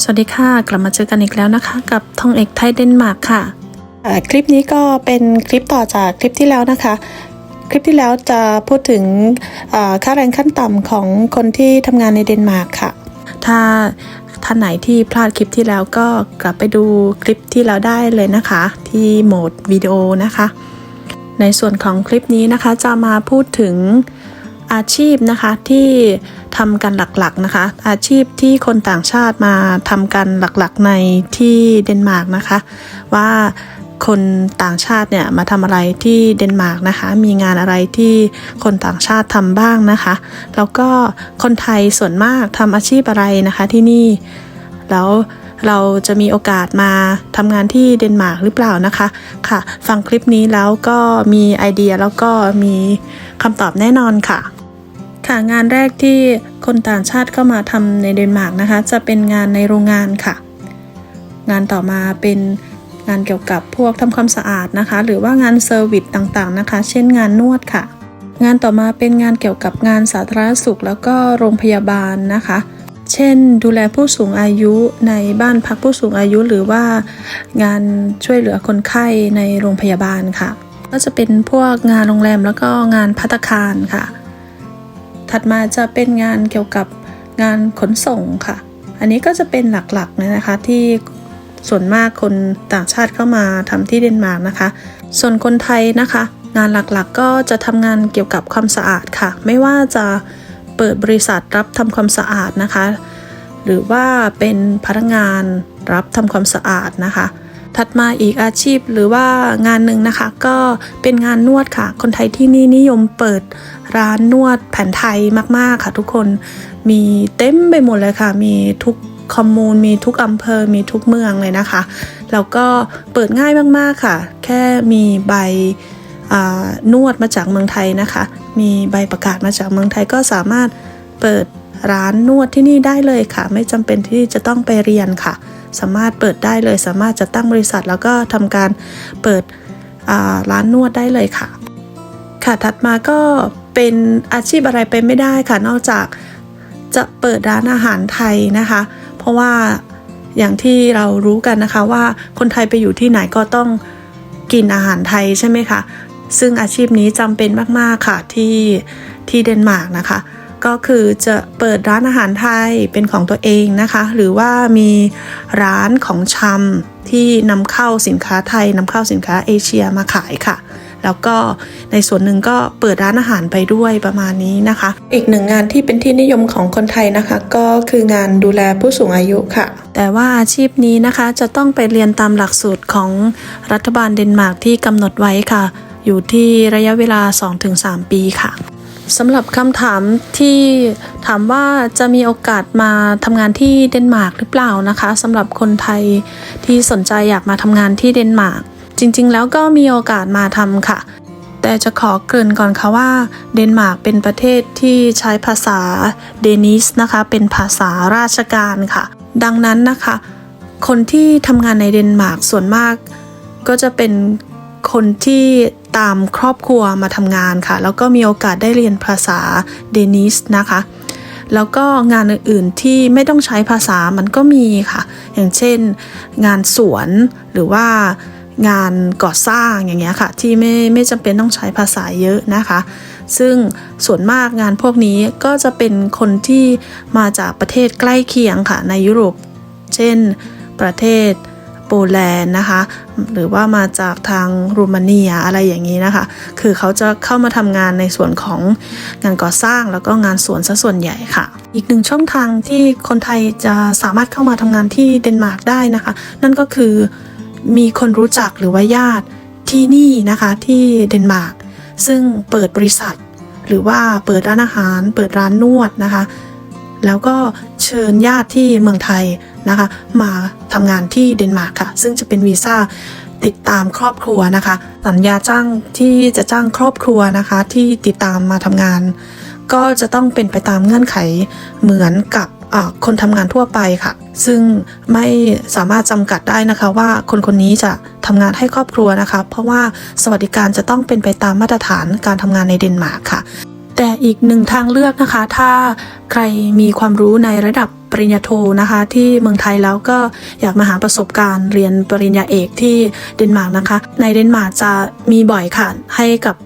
สวัสดีค่ะ กลับมาเจอกันอีกแล้วนะคะ กับทองเอกไทยเดนมาร์กค่ะอ่าคลิปนี้ก็เป็นคลิปต่อจากคลิปที่แล้วนะคะ คลิปที่แล้วจะพูดถึงอ่าค่าแรงขั้นต่ำของคนที่ทำงานในเดนมาร์กค่ะ ถ้าท่านไหนที่พลาดคลิปที่แล้วก็กลับไปดูคลิปที่แล้วได้เลยนะคะ ที่โหมดวิดีโอนะคะ ในส่วนของคลิปนี้นะคะจะมาพูดถึง อาชีพนะคะที่ทำกันหลักๆนะคะ อาชีพที่คนต่างชาติมาทำกันหลักๆในที่เดนมาร์กนะคะ ว่าคนต่างชาติเนี่ยมาทำอะไรที่เดนมาร์กนะคะ มีงานอะไรที่คนต่างชาติทำบ้างนะคะ แล้วก็คนไทยส่วนมากทำอาชีพอะไรนะคะที่นี่ แล้วเราจะมีโอกาสมาทำงานที่เดนมาร์กหรือเปล่านะคะค่ะ ฟังคลิปนี้แล้วก็มีไอเดียแล้วก็มีคำตอบแน่นอนค่ะ ค่ะ งานแรกที่คนต่างชาติเข้ามาทำในเดนมาร์กนะคะ จะเป็นงานในโรงงานค่ะ งานต่อมาเป็นงานเกี่ยวกับพวกทำความสะอาดนะคะ หรือว่างานเซอร์วิสต่างๆนะคะ เช่นงานนวดค่ะ งานต่อมาเป็นงานเกี่ยวกับงานสาธารณสุข แล้วก็โรงพยาบาลนะคะ เช่น ดูแลผู้สูงอายุในบ้านพักผู้สูงอายุ หรือว่างานช่วยเหลือคนไข้ในโรงพยาบาลค่ะ ก็จะเป็นพวกงานโรงแรมแล้วก็งานพัตคารค่ะ ถัดมาจะเป็นงานเกี่ยวกับงานขนส่งค่ะ อันนี้ก็จะเป็นหลักๆเลยนะคะที่ส่วนมากคนต่างชาติเข้ามาทำที่เดนมาร์กนะคะ ส่วนคนไทยนะคะ งานหลักๆก็จะทำงานเกี่ยวกับความสะอาดค่ะ ไม่ว่าจะเปิดบริษัทรับทำความสะอาดนะคะ หรือว่าเป็นพนักงานรับทำความสะอาดนะคะ ถัดมาอีกอาชีพหรือว่างานหนึ่งนะคะ ก็เป็นงานนวดค่ะ คนไทยที่นี่นิยมเปิดร้านนวดแผนไทยมากๆค่ะ ทุกคนมีเต็มไปหมดเลยค่ะ มีทุกคอมมูนมีทุกอำเภอมีทุกเมืองเลยนะคะ แล้วก็เปิดง่ายมากๆค่ะ แค่มีใบอ่านวดมาจากเมืองไทยนะคะ มีใบประกาศมาจากเมืองไทยก็สามารถเปิด ร้านนวดที่นี่ได้เลยค่ะ ไม่จำเป็นที่จะต้องไปเรียนค่ะ สามารถเปิดได้เลย สามารถจะตั้งบริษัท แล้วก็ทำการเปิดร้านนวดได้เลยค่ะ ค่ะถัดมาก็เป็นอาชีพอะไรไปไม่ได้ค่ะ นอกจากจะเปิดร้านอาหารไทยนะคะ เพราะว่าอย่างที่เรารู้กันนะคะว่าคนไทยไปอยู่ที่ไหนก็ต้องกินอาหารไทยใช่ไหมคะ ซึ่งอาชีพนี้จำเป็นมาก ๆ ค่ะที่ที่เดนมาร์กนะคะ ก็คือจะเปิดร้านอาหารไทยเป็นของตัวเองนะคะ หรือว่ามีร้านของชำที่นำเข้าสินค้าไทยนำเข้าสินค้าเอเชียมาขายค่ะ แล้วก็ในส่วนหนึ่งก็เปิดร้านอาหารไปด้วยประมาณนี้นะคะ อีกหนึ่งงานที่เป็นที่นิยมของคนไทยนะคะ ก็คืองานดูแลผู้สูงอายุค่ะ แต่ว่าอาชีพนี้นะคะจะต้องไปเรียนตามหลักสูตรของรัฐบาลเดนมาร์กที่กำหนดไว้ค่ะ อยู่ที่ระยะเวลา 2-3 ปีค่ะ สำหรับคำถามที่ถามว่าจะมีโอกาสมาทำงานที่เดนมาร์กหรือเปล่านะคะสำหรับคนไทยที่สนใจอยากมาทำงานที่เดนมาร์กจริงๆ แล้วก็มีโอกาสมาทำค่ะ แต่จะขอเกริ่นก่อนค่ะว่าเดนมาร์กเป็นประเทศที่ใช้ภาษาเดนิสนะคะ เป็นภาษาราชการค่ะ ดังนั้นนะคะ คนที่ทำงานในเดนมาร์กส่วนมากก็จะเป็นคนที่ ตามครอบครัวมาทำงานค่ะ แล้วก็มีโอกาสได้เรียนภาษาเดนิสนะคะ แล้วก็งานอื่นๆที่ไม่ต้องใช้ภาษามันก็มีค่ะ อย่างเช่น งานสวนหรือว่างานก่อสร้างอย่างเงี้ยค่ะ ที่ไม่ไม่จำเป็นต้องใช้ภาษาเยอะนะคะ ซึ่งส่วนมากงานพวกนี้ก็จะเป็นคนที่มาจากประเทศใกล้เคียงค่ะในยุโรป เช่นประเทศ โปแลนด์นะคะ หรือว่ามาจากทางรูมาเนียอะไรอย่างนี้นะคะ คือเขาจะเข้ามาทำงานในส่วนของงานก่อสร้างแล้วก็งานสวนซะส่วนใหญ่ค่ะ อีกหนึ่งช่องทางที่คนไทยจะสามารถเข้ามาทำงานที่เดนมาร์กได้นะคะ นั่นก็คือมีคนรู้จักหรือว่าญาติที่นี่นะคะที่เดนมาร์กซึ่งเปิดบริษัท หรือว่าเปิดร้านอาหาร เปิดร้านนวดนะคะ แล้วก็เชิญญาติที่เมืองไทยนะคะ มา ทำงานที่เดนมาร์กค่ะ ซึ่งจะเป็นวีซ่าติดตามครอบครัวนะคะ สัญญาจ้างที่จะจ้างครอบครัวนะคะ ที่ติดตามมาทำงาน ก็จะต้องเป็นไปตามเงื่อนไขเหมือนกับคนทำงานทั่วไปค่ะ ซึ่งไม่สามารถจำกัดได้นะคะว่าคนคนนี้จะทำงานให้ครอบครัวนะคะ เพราะว่าสวัสดิการจะต้องเป็นไปตามมาตรฐานการทำงานในเดนมาร์กค่ะ แต่อีกหนึ่งทางเลือกนะคะ ถ้าใครมีความรู้ในระดับ ปริญญาโทนะคะ ที่เมืองไทยแล้วก็อยากมาหาประสบการณ์เรียนปริญญาเอกที่เดนมาร์กนะคะ ในเดนมาร์กจะมีบ่อยค่ะให้กับ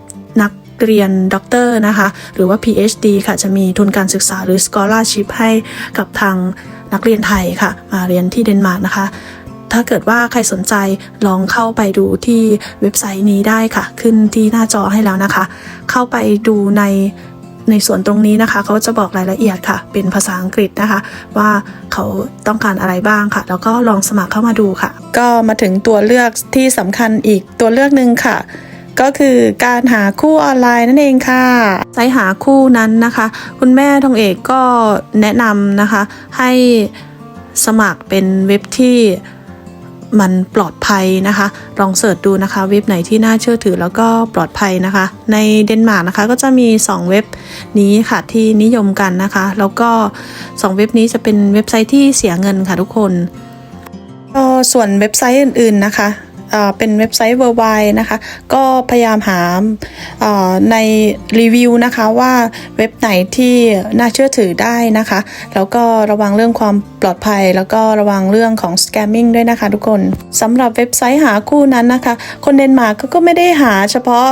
นักเรียนด็อกเตอร์นะคะ หรือว่า PhD ค่ะ จะมีทุนการศึกษาหรือ scholarship ให้กับทางนักเรียนไทยค่ะ มาเรียนที่เดนมาร์กนะคะ ถ้าเกิดว่าใครสนใจลองเข้าไปดูที่เว็บไซต์นี้ได้ค่ะ ขึ้นที่หน้าจอให้แล้วนะคะ เข้าไปดูใน ในส่วนตรงนี้นะคะเขาจะบอกรายละเอียดค่ะ เป็นภาษาอังกฤษนะคะ ว่าเขาต้องการอะไรบ้างค่ะ แล้วก็ลองสมัครเข้ามาดูค่ะ ก็มาถึงตัวเลือกที่สำคัญอีกตัวเลือกหนึ่งค่ะก็คือการหาคู่ออนไลน์นั่นเองค่ะไซต์หาคู่นั้นนะคะ คุณแม่ทองเอกก็แนะนำนะคะ ให้สมัครเป็นเว็บที่ มันปลอดภัยนะคะ ลองเสิร์ชดูนะคะ เว็บไหนที่น่าเชื่อถือแล้วก็ปลอดภัยนะคะ ในเดนมาร์กนะคะก็จะมี 2 เว็บนี้ค่ะที่นิยมกันนะคะ แล้วก็ 2 เว็บนี้จะเป็นเว็บไซต์ที่เสียเงินค่ะทุกคนส่วนเว็บไซต์อื่นๆนะคะ เป็นเว็บไซต์ worldwide นะคะ ก็พยายามหาในรีวิวนะคะว่าเว็บไหนที่น่าเชื่อถือได้นะคะ แล้วก็ระวังเรื่องความปลอดภัย แล้วก็ระวังเรื่องของ scamming ด้วยนะคะทุกคนสำหรับเว็บไซต์หาคู่นั้นนะคะ คนเดนมาร์กก็ก็ไม่ได้หาเฉพาะ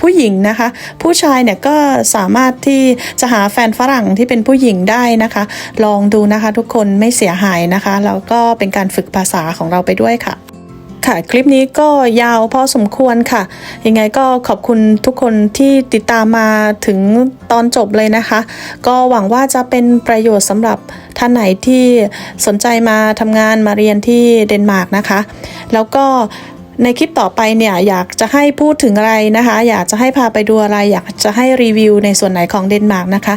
ผู้หญิงนะคะ ผู้ชายเนี่ยก็สามารถที่จะหาแฟนฝรั่งที่เป็นผู้หญิงได้นะคะ ลองดูนะคะทุกคนไม่เสียหายนะคะแล้วก็เป็นการฝึกภาษาของเราไปด้วยค่ะ ค่ะ คลิปนี้ก็ยาวพอสมควรค่ะ ยังไงก็ขอบคุณทุกคนที่ติดตามมาถึงตอนจบเลยนะคะ ก็หวังว่าจะเป็นประโยชน์สำหรับท่านไหนที่สนใจมาทำงานมาเรียนที่เดนมาร์กนะคะ แล้วก็ ในคลิปต่อไปเนี่ยอยากจะให้พูดถึงอะไรนะคะ อยากจะให้พาไปดูอะไร อยากจะให้รีวิวในส่วนไหนของเดนมาร์กนะคะ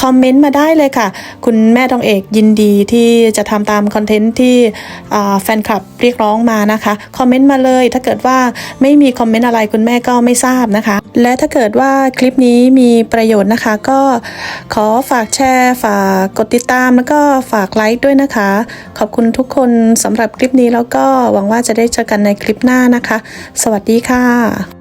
คอมเมนต์มาได้เลยค่ะ คุณแม่ทองเอกยินดีที่จะทำตามคอนเทนต์ที่แฟนคลับเรียกร้องมานะคะคอมเมนต์มาเลย ถ้าเกิดว่าไม่มีคอมเมนต์อะไรคุณแม่ก็ไม่ทราบนะคะ และถ้าเกิดว่าคลิปนี้มีประโยชน์นะคะ ก็ขอฝากแชร์ ฝากกดติดตามแล้วก็ฝากไลค์ด้วยนะคะ ขอบคุณทุกคนสำหรับคลิปนี้แล้วก็หวังว่าจะได้เจอกันในคลิปหน้านะคะ สวัสดีค่ะ